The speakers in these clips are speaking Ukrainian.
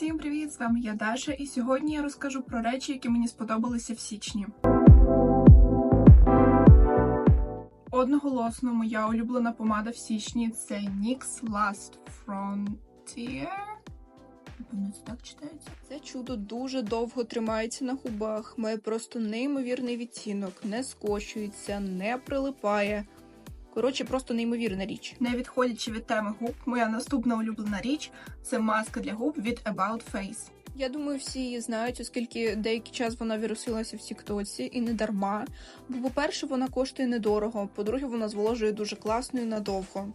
Всім привіт! З вами я Даша, і сьогодні я розкажу про речі, які мені сподобалися в січні. Одноголосно, моя улюблена помада в січні це NYX Last Frontier. Це так читається. Це чудо дуже довго тримається на губах, має просто неймовірний відтінок, не скочується, не прилипає. Коротше, просто неймовірна річ. Не відходячи від теми губ, моя наступна улюблена річ це маска для губ від About Face. Я думаю, всі її знають, оскільки деякий час вона вірусилася в Тіктоці і не дарма. Бо, по-перше, вона коштує недорого, по-друге, вона зволожує дуже класно і надовго.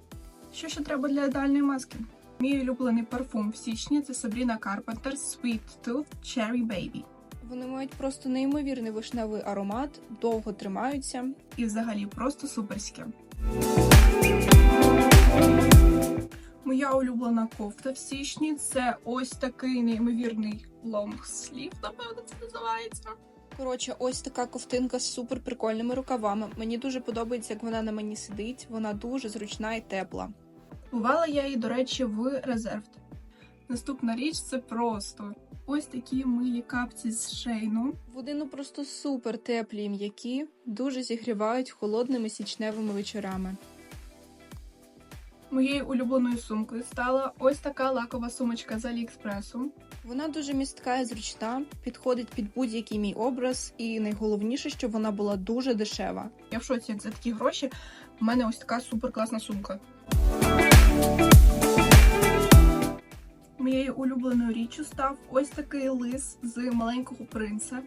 Що ще треба для ідеальної маски? Мій улюблений парфум в січні це Sabrina Carpenter Sweet Tooth Cherry Baby. Вони мають просто неймовірний вишневий аромат, довго тримаються. І взагалі просто суперське. Моя улюблена кофта в січні це ось такий неймовірний лонгслів, напевно, це називається. Коротше, ось така ковтинка з супер прикольними рукавами. Мені дуже подобається, як вона на мені сидить. Вона дуже зручна і тепла. Бувала я її, до речі, в резервд. Наступна річ це просто ось такі милі капці з шейну. Вони ну просто супер теплі м'які, дуже зігрівають холодними січневими вечорами. Моєю улюбленою сумкою стала ось така лакова сумочка з Аліекспресу. Вона дуже містка і зручна, підходить під будь-який мій образ, і найголовніше, що вона була дуже дешева. Я в шоці, як за такі гроші. в мене ось така супер класна сумка. Улюбленою річчю став ось такий лис з маленького принца.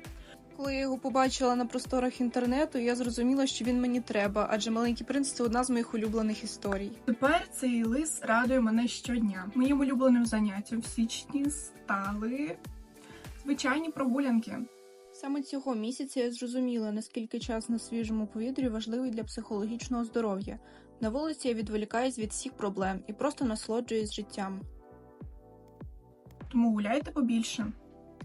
Коли я його побачила на просторах інтернету, я зрозуміла, що він мені треба, адже маленький принц це одна з моїх улюблених історій. Тепер цей лис радує мене щодня. Моїм улюбленим заняттям в січні стали звичайні прогулянки. Саме цього місяця я зрозуміла, наскільки час на свіжому повітрі важливий для психологічного здоров'я. На вулиці я відволікаюсь від всіх проблем і просто насолоджуюсь життям. Тому гуляйте побільше.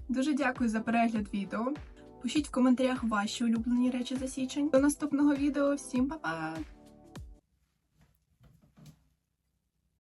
Дуже дякую за перегляд відео. Пишіть в коментарях ваші улюблені речі за січень. До наступного відео. Всім па-па!